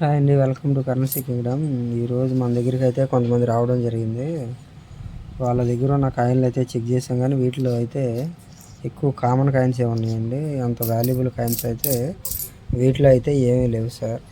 Hi అండి. Welcome to Karnasri Kingdom ఈరోజు మన దగ్గరికి అయితే కొంతమంది రావడం జరిగింది. వాళ్ళ దగ్గర ఉన్న కాయిన్లు అయితే చెక్ చేసాం కానీ వీటిలో అయితే ఎక్కువ కామన్ కాయిన్స్ ఏ ఉన్నాయండి అంత వాల్యుబుల్ కాయిన్స్ అయితే వీటిలో అయితే ఏమీ లేవు సార్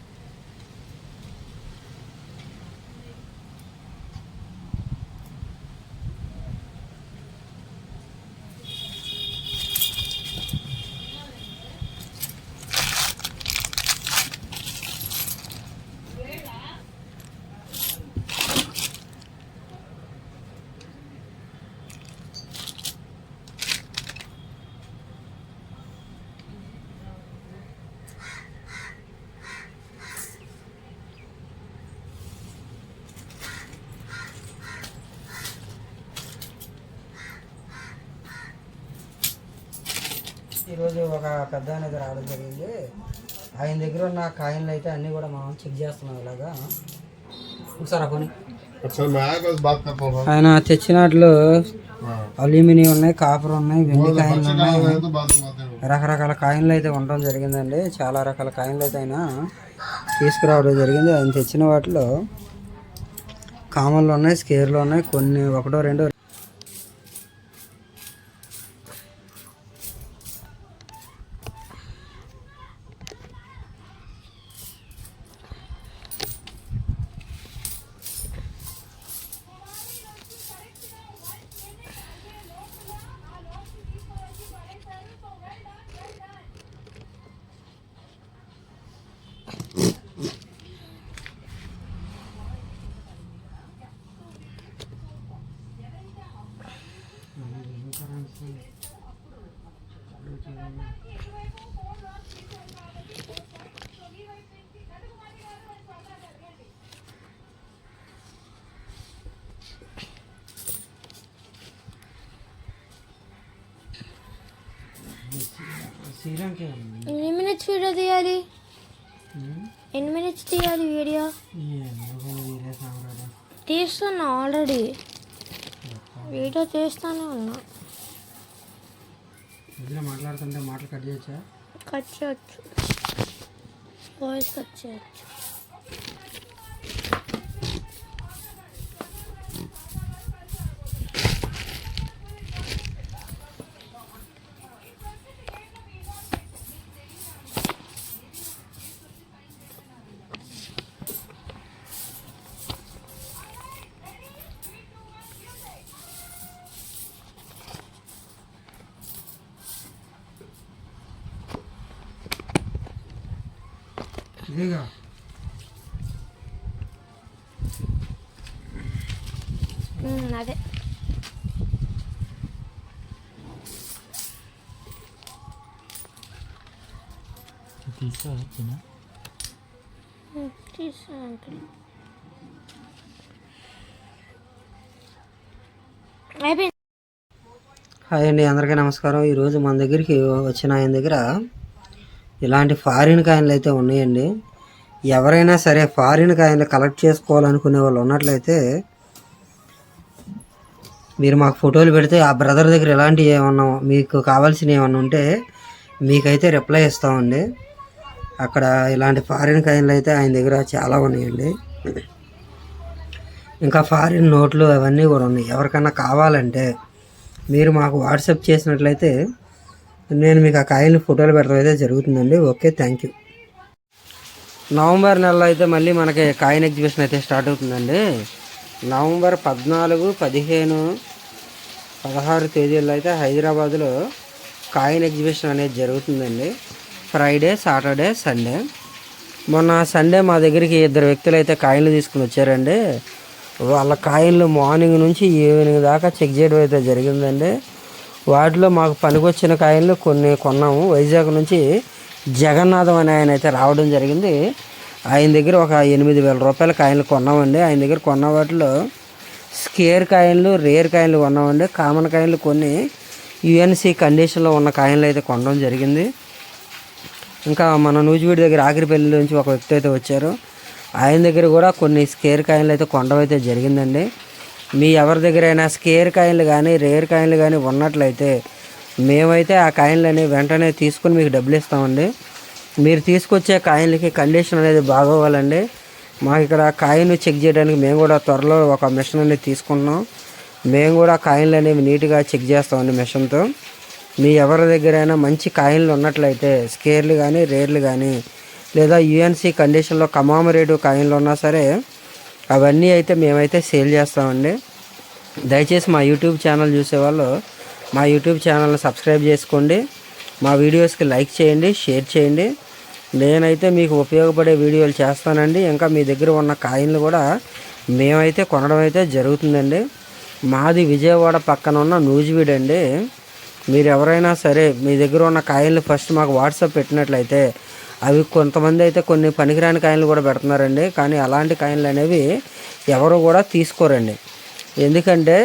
ఈరోజు ఒక పెద్ద అనేది రావడం జరిగింది. ఆయన దగ్గర ఉన్న కాయిన్లు అయితే అన్నీ కూడా మనం చెక్ చేస్తున్నాం ఇలాగా. ఒకసారి ఆ పని. ఆయన తెచ్చినట్లు అల్యూమినియం ఉన్నాయి కాపర్ ఉన్నాయి వెండి కాయిన్లు ఉన్నాయి. రకరకాల కాయిన్లు అయితే ఉండడం జరిగిందండి. చాలా రకాల కాయిన్లు అయితే ఆయన తీసుకురావడం జరిగింది. ఆయన తెచ్చిన వాటిలో కామన్లు ఉన్నాయి స్కేర్లు ఉన్నాయి కొన్ని ఒకటో రెండో ఎన్ని మినిట్స్ వీడియో తీయాలి? ఎన్ని మినిట్స్ తీయాలి వీడియో తీస్తున్నా ఆల్రెడీ వీడియో తీస్తానే ఉన్నా. మధ్యలో మాట్లాడుతుంటే మాటలు కట్ చేయొచ్చా? కట్ చేయొచ్చు. వాయిస్ కట్ చేయొచ్చు. ఇదేగా అదే అంకుల్ హాయ్ అండి అందరికీ నమస్కారం. ఈరోజు మన దగ్గరికి వచ్చిన ఆయన దగ్గర ఇలాంటి ఫారిన్ కాయిన్లు అయితే ఉన్నాయండి. ఎవరైనా సరే ఫారిన్ కాయిన్లు కలెక్ట్ చేసుకోవాలనుకునే వాళ్ళు ఉన్నట్లయితే మీరు మాకు ఫోటోలు పెడితే ఆ బ్రదర్ దగ్గర ఎలాంటివి ఏమన్నా మీకు కావాల్సినవి ఏమన్నా ఉంటే మీకైతే రిప్లై ఇస్తామండి. అక్కడ ఇలాంటి ఫారిన్ కాయిన్లు అయితే ఆయన దగ్గర చాలా ఉన్నాయండి. ఇంకా ఫారిన్ నోట్లు అవన్నీ కూడా ఉన్నాయి. ఎవరికన్నా కావాలంటే మీరు మాకు వాట్సాప్ చేసినట్లయితే నేను మీకు ఆ కాయల్ని ఫోటోలు పెట్టడం అయితే జరుగుతుందండి. ఓకే థ్యాంక్ యూ నవంబర్ నెలలో అయితే మళ్ళీ మనకి కాయిన్ ఎగ్జిబిషన్ అయితే స్టార్ట్ అవుతుందండి. నవంబర్ పద్నాలుగు పదిహేను పదహారు తేదీల్లో అయితే హైదరాబాద్లో కాయిన్ ఎగ్జిబిషన్ అనేది జరుగుతుందండి. Friday Saturday Sunday. మొన్న సండే మా దగ్గరికి ఇద్దరు వ్యక్తులు అయితే కాయిన్లు తీసుకుని వచ్చారండి. వాళ్ళ కాయిన్లు మార్నింగ్ నుంచి ఈవినింగ్ దాకా చెక్ చేయడం అయితే జరిగిందండి. వాటిలో మాకు పనికొచ్చిన కాయిన్లు కొన్ని కొన్నాము. వైజాగ్ నుంచి జగన్నాథం అనే ఆయన అయితే రావడం జరిగింది. ఆయన దగ్గర ఒక ఎనిమిది వేల రూపాయల కాయిన్లు కొన్నామండి. ఆయన దగ్గర కొన్న వాటిలో స్కేర్ కాయిన్లు రేర్ కాయిన్లు కొన్నామండి. కామన్ కాయిన్లు కొన్ని యుఎన్సి కండిషన్లో ఉన్న కాయిన్లు అయితే కొనడం జరిగింది. ఇంకా మన నూజివీడి దగ్గర ఆఖరిపల్లి నుంచి ఒక వ్యక్తి అయితే వచ్చారు. ఆయన దగ్గర కూడా కొన్ని స్కేర్ కాయిన్లు అయితే కొనడం అయితే జరిగిందండి. మీ ఎవరి దగ్గరైనా స్కేర్ కాయిన్లు కానీ రేర్ కాయిన్లు కానీ ఉన్నట్లయితే మేమైతే ఆ కాయిన్లని వెంటనే తీసుకుని మీకు డబ్బులు ఇస్తామండి. మీరు తీసుకొచ్చే కాయిన్లకి కండిషన్ అనేది బాగోవాలండి. మాకు ఇక్కడ కాయిన్ చెక్ చేయడానికి మేము కూడా త్వరలో ఒక మిషన్ అనేది తీసుకుంటున్నాం. మేము కూడా కాయిన్లు అనేవి నీట్గా చెక్ చేస్తామండి మిషన్తో. మీ ఎవరి దగ్గరైనా మంచి కాయిన్లు ఉన్నట్లయితే స్కేర్లు కానీ రేర్లు కానీ లేదా యుఎన్సీ కండిషన్లో కమామరేటివ్ కాయిన్లు ఉన్నా సరే అవన్నీ అయితే మేమైతే సేల్ చేస్తామండి. దయచేసి మా యూట్యూబ్ ఛానల్ చూసేవాళ్ళు మా యూట్యూబ్ ఛానల్ని సబ్స్క్రైబ్ చేసుకోండి. మా వీడియోస్కి లైక్ చేయండి షేర్ చేయండి. నేనైతే మీకు ఉపయోగపడే వీడియోలు చేస్తానండి. ఇంకా మీ దగ్గర ఉన్న కాయిన్లు కూడా మేమైతే కొనడం అయితే జరుగుతుందండి. మాది విజయవాడ పక్కన ఉన్న నూజివీడ్ అండి. మీరు ఎవరైనా సరే మీ దగ్గర ఉన్న కాయిన్లు ఫస్ట్ మాకు వాట్సాప్ పెట్టినట్లయితే అవి కొంతమంది అయితే కొన్ని పనికిరాని కాయిన్లు కూడా పెడుతున్నారండి. కానీ అలాంటి కాయిన్లు అనేవి ఎవరు కూడా తీసుకోరండి. ఎందుకంటే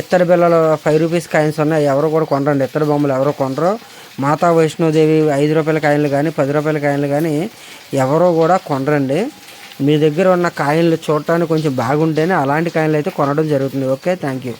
ఇత్తడి బిళ్ళలు ఫైవ్ రూపీస్ కాయిన్స్ ఉన్నాయి ఎవరు కూడా కొనరండి. ఇత్తడి బొమ్మలు ఎవరు కొనరు. మాతా వైష్ణోదేవి ఐదు రూపాయల కాయిన్లు కానీ పది రూపాయల కాయిన్లు కానీ ఎవరు కూడా కొనరండి. మీ దగ్గర ఉన్న కాయిన్లు చూడటానికి కొంచెం బాగుంటేనే అలాంటి కాయిన్లు అయితే కొనడం జరుగుతుంది. Okay thank you